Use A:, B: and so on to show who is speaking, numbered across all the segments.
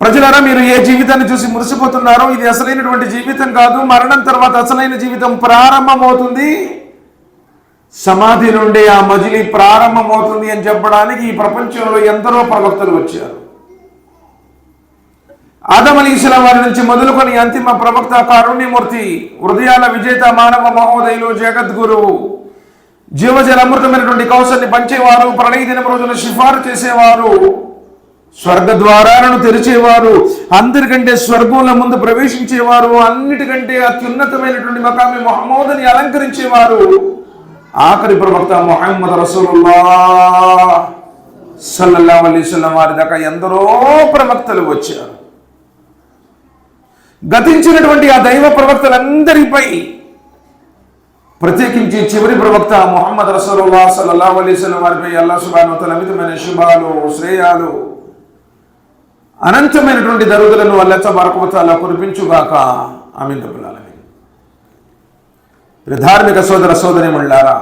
A: ప్రజలారా మీరు ఏ జీవితాన్ని చూసి మురిసిపోతున్నారో ఇది అసలైనటువంటి జీవితం కాదు. మరణం తర్వాత అసలైన జీవితం ప్రారంభమవుతుంది. సమాధి నుండి ఆ మజిలీ ప్రారంభమవుతుంది అని చెప్పడానికి ఈ ప్రపంచంలో ఎందరో ప్రవక్తలు వచ్చారు. ఆదం అలీ ఇస్లాం వారి నుంచి మొదలుకొని అంతిమ ప్రవక్త కారుణ్యమూర్తి హృదయాల విజేత మానవ మహోదయులు జగద్గురువు జీవజల అమృతమైనటువంటి కౌశల్ని పంచేవారు ప్రళయ దినం రోజున సిఫారు చేసేవారు స్వర్గ ద్వారాలను తెరిచేవారు అందరికంటే స్వర్గంలో ముందు ప్రవేశించేవారు అన్నిటికంటే అత్యున్నతమైనటువంటి మకామి మహమ్మూదని అలంకరించేవారు. ఆఖరి ప్రవక్త మొహమ్మద్ రసూలుల్లా సల్లల్లా అలైహి వారి దాకా ఎందరో ప్రవక్తలు వచ్చారు. గతించినటువంటి ఆ దైవ ప్రవక్తలందరిపై ప్రత్యేకించి చివరి ప్రవక్త మొహమ్మద్ రసూలుల్లా సల్లల్లాహు అలైహి వారిపై అల్లా సుబాను తలమితమైన అమితమైన శుభాలు శ్రేయాలు అనంతమైనటువంటి దరుదులను అల్లెచ్చ కురిపించుగాక. ఆమెన్ రబ్బుల్ ధార్మిక సోదర సోదరి మళ్ళారా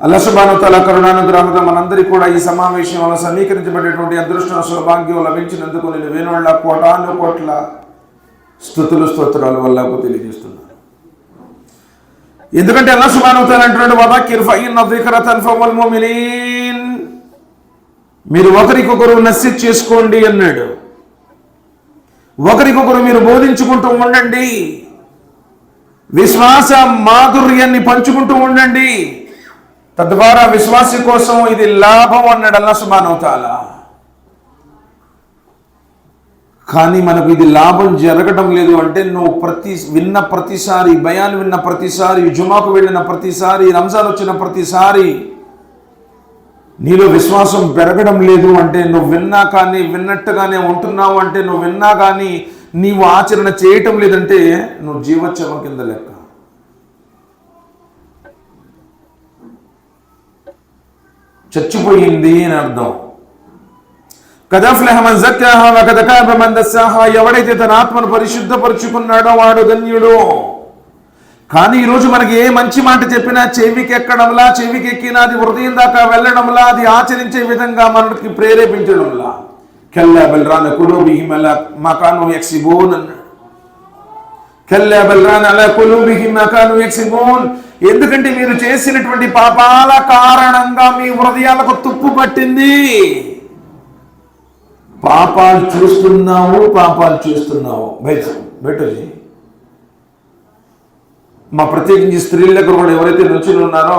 A: అల్లసుబానుతల కరుణానుగ్రహంగా మనందరికీ కూడా ఈ సమావేశంలో సమీకరించబడేటువంటి అదృష్టం సౌభాగ్యం లభించినందుకు నేను వేణోళ్ళ కోటాను కోట్ల స్థుతులు స్తోత్రాలు వల్లకు తెలియజేస్తున్నాను. ఎందుకంటే అల్లా అంటున్నాడు వదాకిర్ ఫయిన్ నదికరతన్ ఫవల్ ముమినీన్. మీరు ఒకరికొకరు నస్య చేసుకోండి అన్నాడు. ఒకరికొకరు మీరు బోధించుకుంటూ ఉండండి. విశ్వాస మాధుర్యాన్ని పంచుకుంటూ ఉండండి. తద్వారా విశ్వాసి కోసం ఇది లాభం అన్నాడు అల్లా సుబానవుతాల కానీ మనకు ఇది లాభం జరగడం లేదు అంటే నువ్వు ప్రతి విన్న ప్రతిసారి భయాన్ని విన్న ప్రతిసారి జుమాకు వెళ్ళిన ప్రతిసారి రంజాన్ వచ్చిన ప్రతిసారి నీలో విశ్వాసం పెరగడం లేదు అంటే నువ్వు విన్నా కానీ విన్నట్టుగానే ఉంటున్నావు అంటే నువ్వు విన్నా కానీ నీవు ఆచరణ చేయటం లేదంటే నువ్వు జీవోత్సవం కింద లెక్క. చచ్చిపోయింది అని అర్థం. కదఫ్లహమన్ జక్కాహా వకదకాబ మన్ ఎవడైతే తన ఆత్మను పరిశుద్ధపరుచుకున్నాడో వాడు ధన్యుడు. కానీ ఈరోజు మనకి ఏ మంచి మాట చెప్పినా చెవికి ఎక్కడంలా చెవికి ఎక్కినా అది హృదయం దాకా వెళ్ళడంలా అది ఆచరించే విధంగా మనకి ప్రేరేపించడంలా. కెల్లా బెల్రాన్ కులోబిహిం అలా మకాను ఎక్సిబోన్ అన్నాడు కెల్లా బెల్రాన్ అలా కులోబిహిం మకాను ఎక్సిబోన్ ఎందుకంటే మీరు చేసినటువంటి పాపాల కారణంగా మీ హృదయాలకు తుప్పు పట్టింది. పాపాలు చూస్తున్నావు పాపాలు చూస్తున్నావు. బయట బయటది మా ప్రత్యేకించి స్త్రీల దగ్గర కూడా ఎవరైతే నిల్చుని ఉన్నారో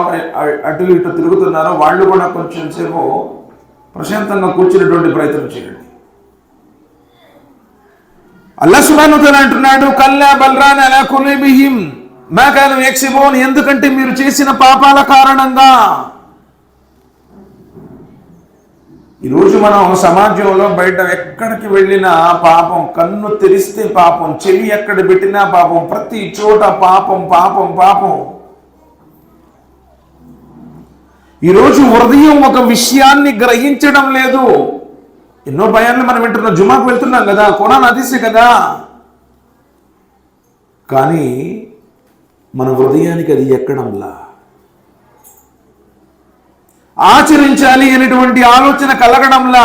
A: అటు ఇటు తిరుగుతున్నారో వాళ్ళు కూడా కొంచెం సేపు ప్రశాంతంగా కూర్చునేటువంటి ప్రయత్నం చేయండి. అల్లా అంటున్నాడు కల్లా బల్రాన్ అలా కులేబిహిం మేకాలం ఎక్సిబోన్ ఎందుకంటే మీరు చేసిన పాపాల కారణంగా ఈరోజు మనం సమాజంలో బయట ఎక్కడికి వెళ్ళినా పాపం కన్ను తెరిస్తే పాపం చెవి ఎక్కడ పెట్టినా పాపం ప్రతి చోట పాపం పాపం పాపం. ఈరోజు హృదయం ఒక విషయాన్ని గ్రహించడం లేదు. ఎన్నో భయాన్ని మనం వింటున్నాం జుమాకు వెళ్తున్నాం కదా కొనాను అదిసే కదా. కానీ మన హృదయానికి అది ఎక్కడంలా? ఆచరించాలి అనేటువంటి ఆలోచన కలగడంలా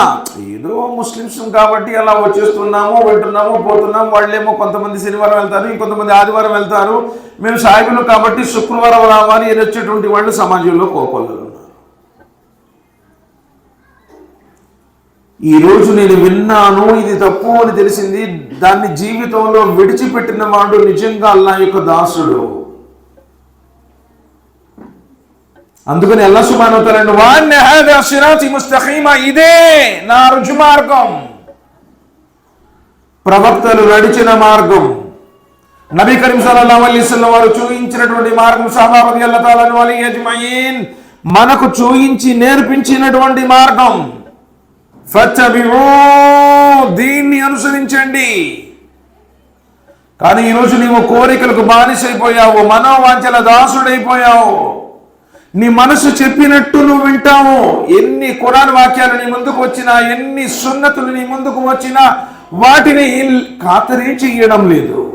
A: ఏదో ముస్లిమ్స్ కాబట్టి అలా వచ్చేస్తున్నాము వింటున్నాము పోతున్నాము వాళ్ళేమో కొంతమంది శనివారం వెళ్తారు ఇంకొంతమంది ఆదివారం వెళ్తారు. మేము సాయిబులు కాబట్టి శుక్రవారం రావాలి అని వచ్చేటువంటి వాళ్ళు సమాజంలో కోకొల్లలు ఈరోజు నేను విన్నాను ఇది తప్పు అని తెలిసింది. దాన్ని జీవితంలో విడిచిపెట్టిన వాడు నిజంగా అల్లా యొక్క దాసుడు. అందుకని అల్లా సుమానవుతారండి వాణ్ణి హాదా సిరాతి ముస్తఖీమా? ఇదే నా రుజు మార్గం. ప్రవక్తలు నడిచిన మార్గం. నబీ కరీం సల్లల్లాహు అలైహి వసల్లం వారు చూయించినటువంటి మార్గం సహాబా రలియల్లాహు తాలా అన్హు అజ్మయీన్. మనకు చూయించి నేర్పించినటువంటి మార్గం. ఫత్తబిఊ దీన్ని అనుసరించండి. కానీ ఈరోజు నీవు కోరికలకు బానిసైపోయావు మనోవాంఛల దాసుడైపోయావు. నీ మనసు చెప్పినట్టు నువ్వు వింటావు. ఎన్ని కురాన్ వాక్యాలు నీ ముందుకు వచ్చినా ఎన్ని సున్నతులు నీ ముందుకు వచ్చినా వాటిని ఖాతరీ చెయ్యడం లేదు.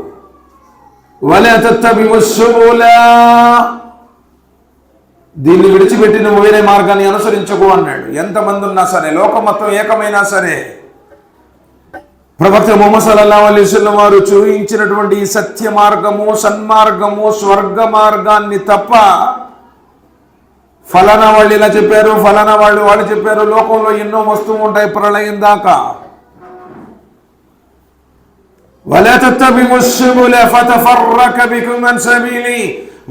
A: దీన్ని విడిచిపెట్టి నువ్వు వేరే మార్గాన్ని అనుసరించకు అన్నాడు. ఎంతమంది ఉన్నా సరే లోకం మొత్తం ఏకమైనా సరే. ప్రవక్త మొహమ్మద్ సల్లా అలైహి వారు చూపించినటువంటి ఈ సత్య మార్గము సన్మార్గము స్వర్గ మార్గాన్ని తప్ప ఫలానా వాళ్ళు ఇలా చెప్పారు ఫలానా వాళ్ళు వాళ్ళు చెప్పారు లోకంలో ఎన్నో వస్తువు ఉంటాయి ప్రళయం దాకా ولا تتبعوا السبل فتفرق بكم عن سبيلي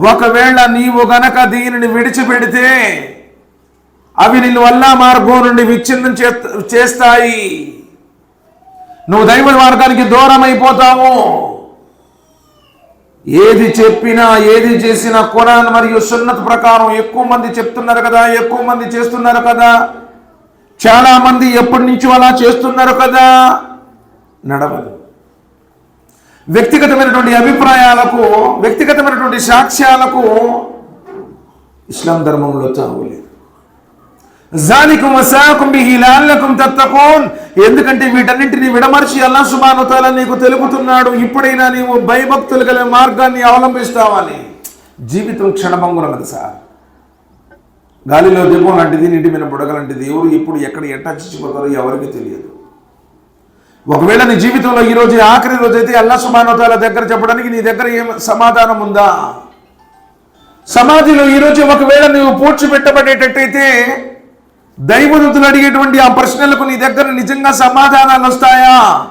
A: ఒకవేళ నీవు గనక దీనిని విడిచిపెడితే అవి నిన్ను వల్ల మార్గం నుండి విచ్ఛిన్నం చేత- చేస్తాయి నువ్వు దైవ మార్గానికి దూరం అయిపోతావు ఏది చెప్పినా ఏది చేసినా ఖురాన్ మరియు సున్నత్ ప్రకారం ఎక్కువ మంది చెప్తున్నారు కదా ఎక్కువ మంది చేస్తున్నారు కదా. చాలా మంది ఎప్పటి నుంచో అలా చేస్తున్నారు కదా. నడవదు. వ్యక్తిగతమైనటువంటి అభిప్రాయాలకు వ్యక్తిగతమైనటువంటి సాక్ష్యాలకు ఇస్లాం ధర్మంలో చావులేదు జాలికుం వసాకుం బిహి లఅల్లకుం తత్తకూన్ ఎందుకంటే వీటన్నింటిని విడమర్చి అల్లా సుబ్హానహు నీకు తెలుపుతున్నాడు. ఇప్పుడైనా నీవు భయభక్తులు గల మార్గాన్ని అవలంబిస్తావని. జీవితం క్షణభంగురన్నది సార్. గాలిలో దీపం లాంటిది నీటి మీద బుడగ లాంటిది ఎవరు ఇప్పుడు ఎక్కడ ఎట్టా చచ్చిపోతారో ఎవరికి తెలియదు. ఒకవేళ నీ జీవితంలో ఈ రోజు ఆఖరి రోజు అయితే అల్లా సుబ్హానహు దగ్గర చెప్పడానికి నీ దగ్గర ఏం సమాధానం ఉందా? సమాధిలో ఈరోజు ఒకవేళ నువ్వు పూడ్చిపెట్టబడేటట్టయితే దైవదూతులు అడిగేటువంటి ఆ ప్రశ్నలకు నీ దగ్గర నిజంగా సమాధానాలు వస్తాయా?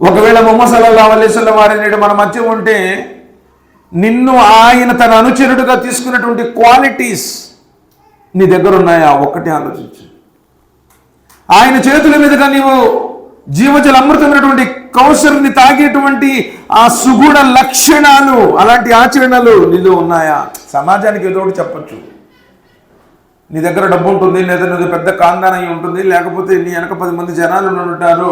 A: ఒకవేళ మొహమ్మద్ సల్లల్లాహు వారి నేడు మన మధ్య ఉంటే నిన్ను ఆయన తన అనుచరుడుగా తీసుకున్నటువంటి క్వాలిటీస్ నీ దగ్గర ఉన్నాయా? ఒక్కటే ఆలోచించు. ఆయన చేతుల మీదుగా నీవు జీవజల అమృతమైనటువంటి కౌసర్ని తాగేటువంటి ఆ సుగుణ లక్షణాలు అలాంటి ఆచరణలు నీలో ఉన్నాయా? సమాజానికి ఏదో ఒకటి చెప్పొచ్చు. నీ దగ్గర డబ్బు ఉంటుంది లేదా నీది పెద్ద కాందాన అయి ఉంటుంది లేకపోతే నీ వెనక పది మంది జనాలు ఉంటారు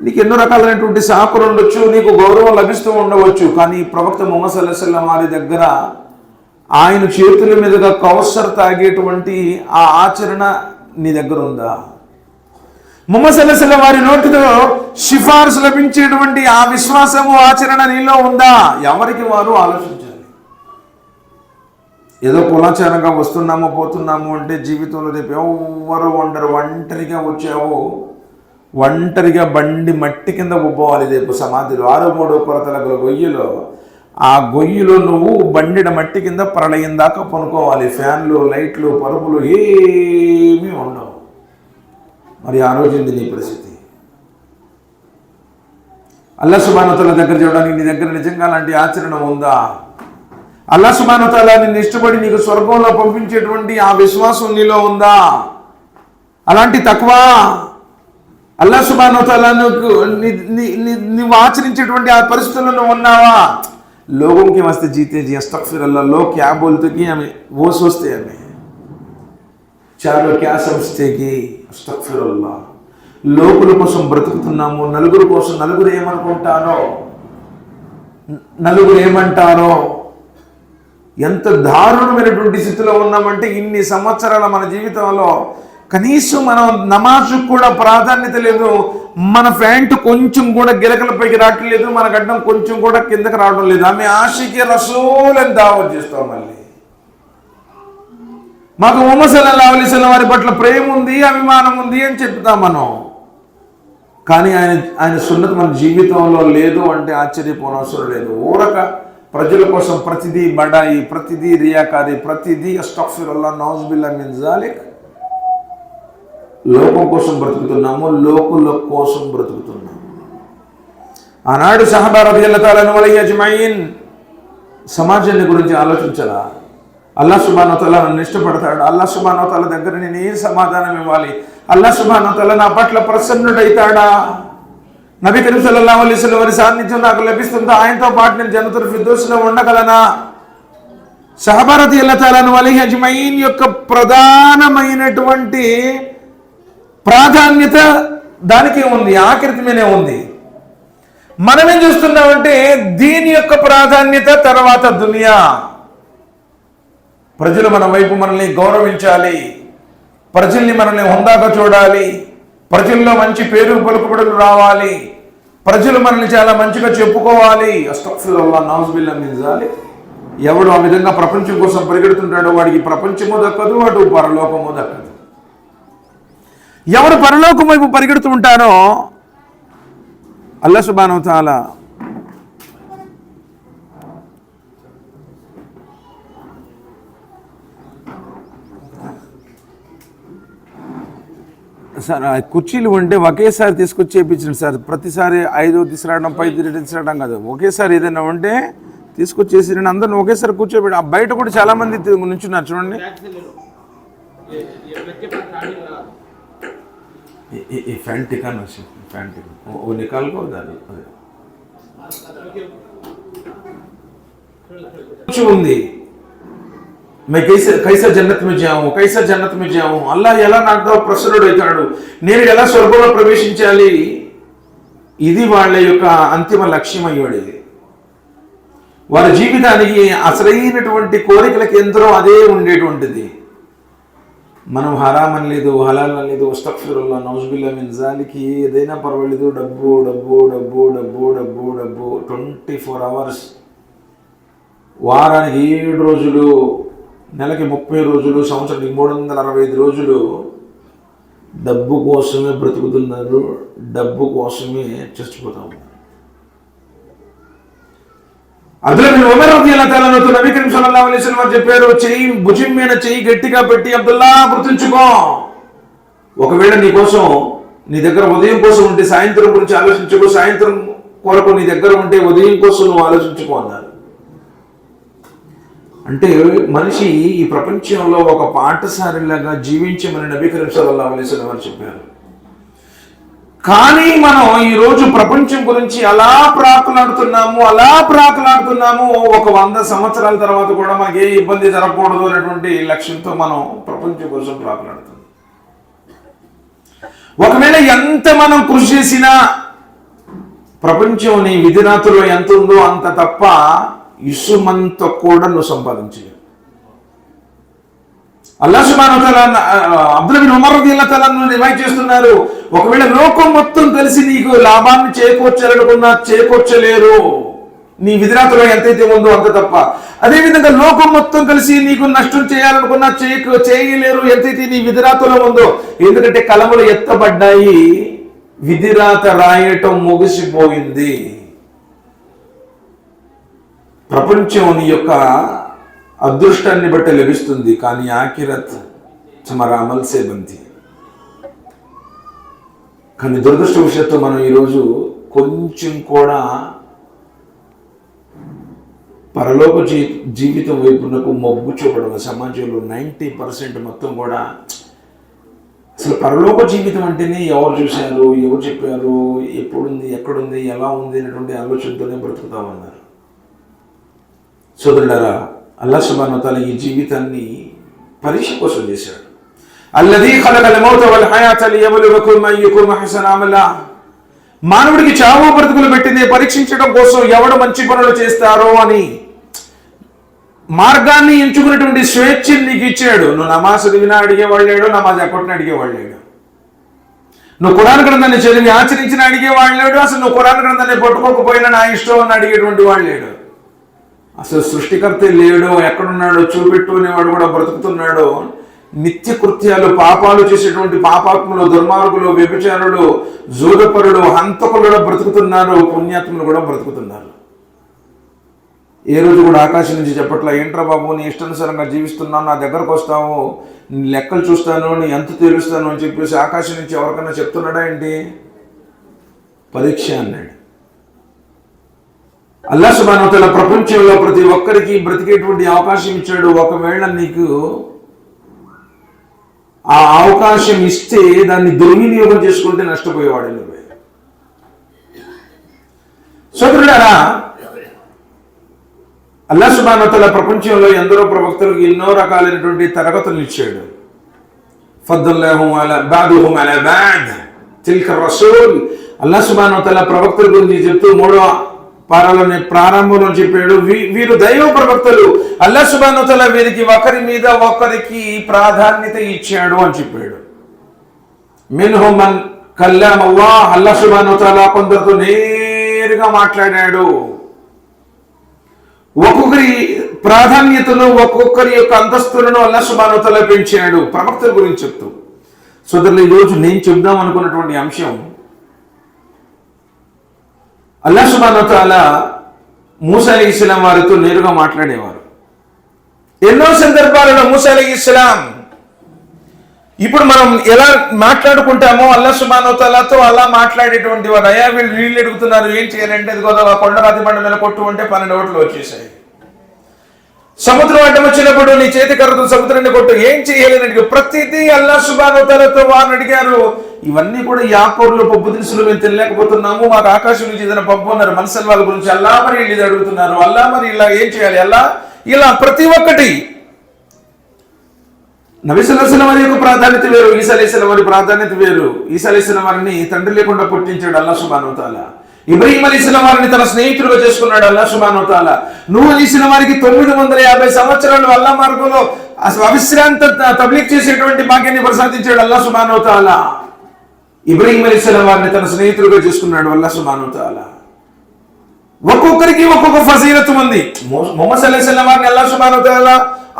A: నీకు ఎన్నో రకాలైనటువంటి సాకులు ఉండొచ్చు నీకు గౌరవం లభిస్తూ ఉండవచ్చు కానీ ప్రవక్త ముహమ్మద్ సల్లాహం వారి దగ్గర ఆయన చేతుల మీదుగా కౌసర్ తాగేటువంటి ఆ ఆచరణ నీ దగ్గర ఉందా? ముహమ్మద్ సల్లాహం వారి నోటితో సిఫార్సు లభించేటువంటి ఆ విశ్వాసము ఆచరణ నీలో ఉందా? ఎవరికి వారు ఆలోచించారు. ఏదో కులాచారంగా వస్తున్నాము పోతున్నాము అంటే జీవితంలో రేపు ఎవ్వరు ఉండరు ఒంటరిగా వచ్చావు ఒంటరిగా బండి మట్టి కింద ఉబ్బవాలి రేపు సమాధిలో. ఆరు మూడు కొరతల గొయ్యిలో. ఆ గొయ్యిలో నువ్వు బండిడ మట్టి కింద ప్రళయం దాకా పనుకోవాలి. ఫ్యాన్లు లైట్లు పరుపులు ఏమీ ఉండవు. మరి ఆ రోజుంది నీ పరిస్థితి? అల్లా సుబానతల దగ్గర చూడడానికి నీ దగ్గర నిజంగా అలాంటి ఆచరణ ఉందా? అల్లా సుబానతల నిన్ను ఇష్టపడి నీకు స్వర్గంలో పంపించేటువంటి ఆ విశ్వాసం నీలో ఉందా అలాంటి తక్కువ అల్లా సుబానతల నువ్వు ఆచరించేటువంటి ఆ పరిస్థితుల్లో నువ్వు ఉన్నావా लोगों के वास्ते जीते जी अस्तगफिर अल्लाह लोग क्या बोलते कि हमें वो सोचते हैं हमें చాలు క్యా సంస్థకి అస్తగ్ఫిరుల్లా లోకుల కోసం బ్రతుకుతున్నాము నలుగురు కోసం నలుగురు ఏమనుకుంటారో న- నలుగురు ఏమంటారో ఎంత దారుణమైనటువంటి స్థితిలో ఉన్నామంటే ఇన్ని సంవత్సరాల మన జీవితంలో కనీసం మనం నమాజుకు కూడా ప్రాధాన్యత లేదు మన ప్యాంటు కొంచెం కూడా గిలకలపైకి రావట్లేదు మన గడ్డం కొంచెం కూడా కిందకి రావడం లేదు. ఆమె ఆశకి రసూలని దావత్ చేస్తాం మళ్ళీ. మాకు ఉమసల్లా అలిసల్లం వారి పట్ల ప్రేమ ఉంది అభిమానం ఉంది అని చెప్తాం మనం. కానీ ఆయన ఆయన సున్నత మన జీవితంలో లేదు అంటే ఆశ్చర్యపోనవసరం లేదు. ఊరక ప్రజల కోసం ప్రతిదీ బడాయి ప్రతిదీ రియాకారి ప్రతిదీ అస్టఫిరుల్లా నౌజ్బిల్లా మిన్ జాలిక్. లోకం కోసం బ్రతుకుతున్నాము లోకుల కోసం బ్రతుకుతున్నాము. ఆనాడు సహబా రబియల్లతాలను వలయ్య అజ్మాయిన్ సమాజాన్ని గురించి ఆలోచించరా? అల్లా సుబానోతల నన్ను ఇష్టపడతాడు. అల్లా సుబానోతల దగ్గర నేను ఏం సమాధానం ఇవ్వాలి? అల్లా సుబానోతల నా పట్ల ప్రసన్నుడైతాడా? నబీ కరీం సల్లల్లాహు అలైహి వారి సాన్నిధ్యం నాకు లభిస్తుందో? ఆయనతో పాటు నేను జనతుల ఫిర్దోస్లో ఉండగలనా? సహబారతి ఎల్లతాలను అలీ అజ్మయీన్ యొక్క ప్రధానమైనటువంటి ప్రాధాన్యత దానికి ఉంది ఆకృతి ఉంది. మనం ఏం చూస్తున్నామంటే దీని యొక్క ప్రాధాన్యత తర్వాత దునియా. ప్రజలు మన వైపు మనల్ని గౌరవించాలి. ప్రజల్ని మనల్ని హుందాగా చూడాలి. ప్రజల్లో మంచి పేరు పలుకుబడులు రావాలి. ప్రజలు మనల్ని చాలా మంచిగా చెప్పుకోవాలి. అస్తఫిల్లా నౌజ్బిల్లా మింజాలి ఎవడు ఆ విధంగా ప్రపంచం కోసం పరిగెడుతుంటాడో వాడికి ప్రపంచము దక్కదు అటు పరలోకము దక్కదు. ఎవరు పరలోకం వైపు పరిగెడుతూ ఉంటారో అల్లా సార్ కుర్చీలు ఉంటే ఒకేసారి తీసుకొచ్చి చేయించండి సార్. ప్రతిసారి ఐదు తీసుకురావడం పై తీసుకురావడం కాదు. ఒకేసారి ఏదైనా ఉంటే తీసుకొచ్చేసి నేను అందరిని ఒకేసారి కూర్చోబెట్టి బయట కూడా చాలా మంది నుంచున్నారు చూడండి. ఈ ఓ ఉంది. मैं कैसे कैसा జన్నత్ में जाऊं कैसा జన్నత్ में जाऊं అల్లా ఎలా నాతో ప్రసన్నుడవుతాడు నేను ఎలా స్వర్గంలో ప్రవేశించాలి ఇది వాళ్ళ యొక్క అంతిమ లక్ష్యం అయ్యాడు వారి జీవితానికి అసలైనటువంటి కోరికల కేంద్రం అదే ఉండేటువంటిది మనం హరామ్ అని లేదు హలాల్ అని లేదు ఉస్తఫిరుల్లా నౌజుబిల్లా మిన్ జాలికి ఏదైనా పర్వాలేదు డబ్బు డబ్బు డబ్బు డబ్బు డబ్బు డబ్బు ట్వంటీ ఫోర్ అవర్స్ వారానికి ఏడు రోజులు నెలకి ముప్పై రోజులు సంవత్సరానికి మూడు వందల అరవై ఐదు రోజులు డబ్బు కోసమే బ్రతుకుతున్నారు డబ్బు కోసమే చచ్చిపోతా ఉన్నారు. అందులో మీరు ఉమర్ రది అల్లా తాలతో సల్లల్లాహు అలైహి వసల్లం వారు చెప్పారు చెయ్యి భుజం మీద చెయ్యి గట్టిగా పెట్టి అబ్దుల్లా గుర్తుంచుకో. ఒకవేళ నీ కోసం నీ దగ్గర ఉదయం కోసం ఉంటే సాయంత్రం గురించి ఆలోచించుకో సాయంత్రం కొరకు నీ దగ్గర ఉంటే ఉదయం కోసం నువ్వు ఆలోచించుకో అన్నారు. అంటే మనిషి ఈ ప్రపంచంలో ఒక పాఠశాలలాగా జీవించమని నబీ కరీం వారు చెప్పారు. కానీ మనం ఈరోజు ప్రపంచం గురించి అలా ప్రాకులాడుతున్నాము అలా ప్రాకులాడుతున్నాము ఒక వంద సంవత్సరాల తర్వాత కూడా మనకి ఏ ఇబ్బంది జరగకూడదు అనేటువంటి లక్ష్యంతో మనం ప్రపంచం కోసం ప్రాకులాడుతున్నాం. ఒకవేళ ఎంత మనం కృషి చేసినా ప్రపంచం నీ ఎంత ఉందో అంత తప్ప ఇసుమంత కూడా నువ్వు సంపాదించలేవు అల్లా సుబాన్ అబ్దుల్ బిన్ ఉమర్ రదియల్లాహు తఆలా చేస్తున్నారు. ఒకవేళ లోకం మొత్తం కలిసి నీకు లాభాన్ని చేకూర్చాలనుకున్నా చేకూర్చలేరు. నీ విధిరాతలో ఎంతైతే ఉందో అంత తప్ప. అదేవిధంగా లోకం మొత్తం కలిసి నీకు నష్టం చేయాలనుకున్నా చేయకు చేయలేరు ఎంతైతే నీ విధిరాతలో ఉందో. ఎందుకంటే కలములు ఎత్తబడ్డాయి. విధిరాత రాయటం ముగిసిపోయింది. ప్రపంచం నీ యొక్క అదృష్టాన్ని బట్టి లభిస్తుంది కానీ ఆకిరత్ మన అమల్ బంతి కానీ దురదృష్టవశాత్తు మనం ఈరోజు కొంచెం కూడా పరలోక జీ జీవితం వైపునకు మొగ్గు చూపడం సమాజంలో నైంటీ పర్సెంట్ మొత్తం కూడా అసలు పరలోక జీవితం అంటేనే ఎవరు చూశారు ఎవరు చెప్పారు ఎప్పుడుంది ఎక్కడుంది ఎలా ఉంది అనేటువంటి ఆలోచనతోనే బ్రతుకుతామన్నారు సోదరులరా అల్లా సుబాను తాల ఈ జీవితాన్ని పరీక్ష కోసం చేశాడు. అల్లది ఖలకల్ మౌత వల్ హయాత లియబ్లువకుమ్ అయ్యుకుమ్ అహ్సను అమలా. మానవుడికి చావు బ్రతుకులు పెట్టింది పరీక్షించడం కోసం ఎవడు మంచి పనులు చేస్తారో అని మార్గాన్ని ఎంచుకున్నటువంటి స్వేచ్ఛని నీకు ఇచ్చాడు. నువ్వు నమాజ్ చదివినా అడిగేవాడు లేడు నమాజ్ ఎక్కడిని అడిగేవాడు లేడు నువ్వు కురాన్ గ్రంథాన్ని చదివి ఆచరించిన అడిగేవాడు లేడు అసలు నువ్వు కురాన్ గ్రంథాన్ని పట్టుకోకపోయినా నా ఇష్టం అని అడిగేటువంటి వాడు లేడు అసలు సృష్టికర్త లేడు ఎక్కడున్నాడో చూపెట్టుకునేవాడు కూడా బ్రతుకుతున్నాడు. నిత్య కృత్యాలు పాపాలు చేసేటువంటి పాపాత్ములు దుర్మార్గులు వ్యభిచారులు జూదపరుడు హంతకులు కూడా బ్రతుకుతున్నారు పుణ్యాత్ములు కూడా బ్రతుకుతున్నారు. ఏ రోజు కూడా ఆకాశం నుంచి చెప్పట్లా ఏంట్రా బాబు నీ ఇష్టానుసారంగా జీవిస్తున్నావు నా దగ్గరకు వస్తావు నీ లెక్కలు చూస్తాను నీ ఎంత తెలుస్తాను అని చెప్పేసి ఆకాశం నుంచి ఎవరికైనా చెప్తున్నాడా ఏంటి? పరీక్ష అన్నాడు. అల్లా సుబానోతల ప్రపంచంలో ప్రతి ఒక్కరికి బ్రతికేటువంటి అవకాశం ఇచ్చాడు. ఒకవేళ నీకు ఆ అవకాశం ఇస్తే దాన్ని దుర్వినియోగం చేసుకుంటే నష్టపోయేవాడు నువ్వే. సోదరుడారా అల్లా సుబానోతల ప్రపంచంలో ఎందరో ప్రవక్తలకు ఎన్నో రకాలైనటువంటి తరగతులు ఇచ్చాడు. ఫద్దుల్లాహుం అలా బాదుహుం అలా బాద్. తిల్క రసూల్. అల్లా సుబానోతల ప్రవక్తల గురించి చెప్తూ మూడో పారాలోని ప్రారంభంలో చెప్పాడు. వీ- వీరు దైవ ప్రవక్తలు. అల్లా సుబానుతల వీరికి ఒకరి మీద ఒకరికి ప్రాధాన్యత ఇచ్చాడు అని చెప్పాడు. మిన్హుమన్ కల్లాం అల్లా అల్లా సుబానవతల కొందరితో నేరుగా మాట్లాడాడు. ఒక్కొక్కరి ప్రాధాన్యతను ఒక్కొక్కరి యొక్క అంతస్తులను అల్లా సుబానుతల పెంచాడు. ప్రవక్తల గురించి చెప్తూ. సోదరులు ఈరోజు నేను చెప్దాం అనుకున్నటువంటి అంశం అల్లా సుబాను తాలా మూసా అలీ ఇస్లాం వారితో నేరుగా మాట్లాడేవారు. ఎన్నో సందర్భాలలో మూసా అలీ ఇస్లాం ఇప్పుడు మనం ఎలా మాట్లాడుకుంటామో అల్లా సుబానోతలతో అలా మాట్లాడేటువంటి వారు. అయ్యా వీళ్ళు నీళ్ళు ఎడుగుతున్నారు ఏం చేయాలంటే ఇది ఆ కొండ రాతి బండ మీద కొట్టు ఉంటే పన్నెండు ఓట్లు వచ్చేసాయి. సముద్రం అడ్డం వచ్చినప్పుడు నీ చేతి కర్రతో సముద్రాన్ని కొట్టు. ఏం చేయాలని అడిగి ప్రతిదీ అల్లా సుబానోతలతో వారిని అడిగారు. ఇవన్నీ కూడా యాకోర్లో పప్పు దినుసులు మేము తినలేకపోతున్నాము మాకు ఆకాశం నుంచి ఏదైనా పప్పు అన్నారు మనసల్ వాళ్ళ గురించి అల్లా మరి ఇది అడుగుతున్నారు. అల్లా మరి ఇలా ఏం చేయాలి అల్లా ఇలా ప్రతి ఒక్కటి. నబిసల్లాహం వారి యొక్క ప్రాధాన్యత వేరు ఈసలేసిన వారి ప్రాధాన్యత వేరు. ఈసలేసిన వారిని తండ్రి లేకుండా పుట్టించాడు అల్లా సుబానోతాల ఇబ్రహీం అలీసిన వారిని తన స్నేహితులుగా చేసుకున్నాడు అల్లా సుబానోతాల నువ్వు అలీసిన వారికి తొమ్మిది వందల యాభై సంవత్సరాలు అల్లా మార్గంలో అవిశ్రాంత తబ్లిక్ చేసేటువంటి భాగ్యాన్ని ప్రసాదించాడు అల్లా సుబానోతాల ఇబ్రహీం అలీసిన వారిని తన స్నేహితులుగా చేసుకున్నాడు అల్లా సుబానోతాల ఒక్కొక్కరికి ఒక్కొక్క ఫజీలత్ ఉంది. మొహమ్మద్ సల్లాహం వారిని అల్లా సుబ్హానహు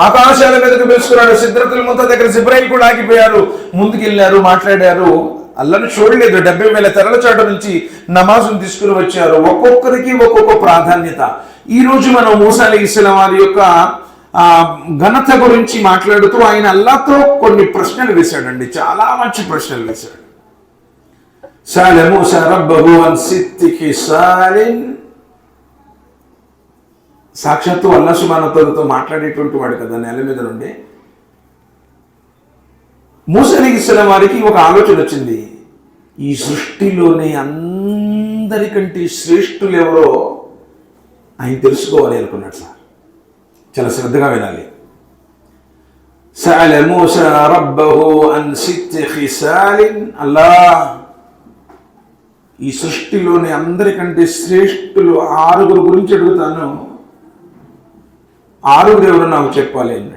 A: ఆకాశాల మీదకు పిలుచుకున్నాడు. సిద్ధరతుల ముంత దగ్గర జిబ్రాయిల్ కూడా ఆగిపోయారు ముందుకెళ్ళారు మాట్లాడారు. అల్లను చూడలేదు. డెబ్బై వేల తెరల చాట నుంచి నమాజును తీసుకుని వచ్చారు. ఒక్కొక్కరికి ఒక్కొక్క ప్రాధాన్యత. ఈ రోజు మనం మూసాలి ఇస్లాం వారి యొక్క ఘనత గురించి మాట్లాడుతూ ఆయన అల్లాతో కొన్ని ప్రశ్నలు వేశాడండి. చాలా మంచి ప్రశ్నలు వేశాడు. సాల మూసా రబ్బహు అన్ సిత్తికి సాలిన్. సాక్షాత్తు అల్లా సుమానతో మాట్లాడేటువంటి వాడు కదా నేల మీద నుండి. మూసలి ఇస్లాం వారికి ఒక ఆలోచన వచ్చింది ఈ సృష్టిలోనే అందరికంటే శ్రేష్ఠులు ఎవరో ఆయన తెలుసుకోవాలి అనుకున్నాడు సార్ చాలా శ్రద్ధగా వినాలి سأل موسى ربه عن ست خصال الله ఈ సృష్టిలోని అందరికంటే శ్రేష్ఠులు ఆరుగురు గురించి అడుగుతాను ఆరుగురు ఎవరు నాకు చెప్పాలి అన్నాడు